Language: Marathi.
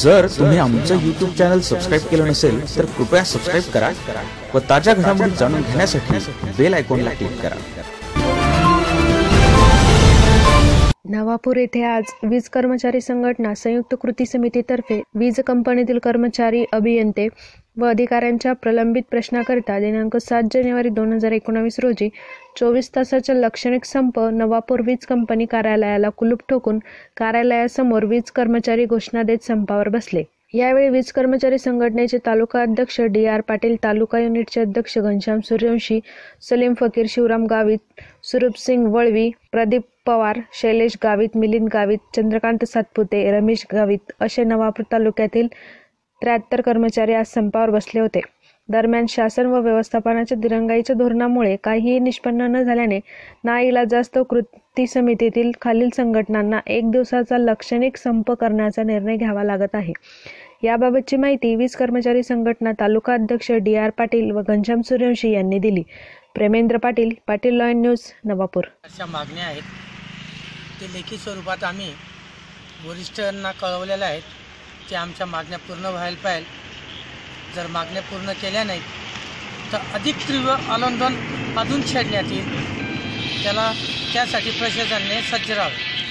जर तुम्ही आमचं युट्यूब चॅनल सबस्क्राईब केलं नसेल तर कृपया सबस्क्राईब करा व ताज्या घडामोडी जाणून घेण्यासाठी बेल आयकॉनला क्लिक करा. नवापूर येथे आज वीज कर्मचारी संघटना संयुक्त कृती समितीतर्फे वीज कंपनीतील कर्मचारी अभियंते व अधिकाऱ्यांच्या प्रलंबित प्रश्नाकरिता दिनांक सात जानेवारी दोन हजार एकोणावीस रोजी चोवीस तासाचा लाक्षणिक संप नवापूर वीज कंपनी कार्यालयाला कुलूप ठोकून कार्यालयासमोर वीज कर्मचारी घोषणा देत संपावर बसले. यावेळी वीज कर्मचारी संघटनेचे तालुका अध्यक्ष डी आर पाटील तालुका युनिटचे अध्यक्ष घनश्याम सूर्यवंशी सलीम फकीर शिवराम गावित सुरूपसिंग वळवी प्रदीप पवार शैलेश गावित मिलिंद गावित चंद्रकांत सातपुते रमेश गावित असे नवापूर तालुक्यातील त्र्याहत्तर कर्मचारी आज संपावर बसले होते. दरम्यान शासन व व्यवस्थापनाच्या दिरंगाईच्या धोरणामुळे काहीही निष्पन्न न झाल्याने नाईलाजास्तव कृती समितीतील खालील संघटनांना एक दिवसाचा लाक्षणिक संप करण्याचा निर्णय घ्यावा लागत आहे. याबाबतची माहिती वीज कर्मचारी संघटना तालुका अध्यक्ष डी आर पाटील व घनश्याम सूर्यवंशी यांनी दिली. Premendra Patil Patil lion news Navapur. अशा मागण्या आहेत. ते लेखी स्वरूपात आम्ही वरिष्ठांना कळवलेल्या आहेत. ते आमच्या मागण्या पूर्ण व्हायला पाहिजे जर मागण्या पूर्ण केल्या नाहीत तर अधिक तीव्र आंदोलन अजून छेडण्यात येईल. त्याला त्यासाठी प्रशासनाने सज्ज राहावे.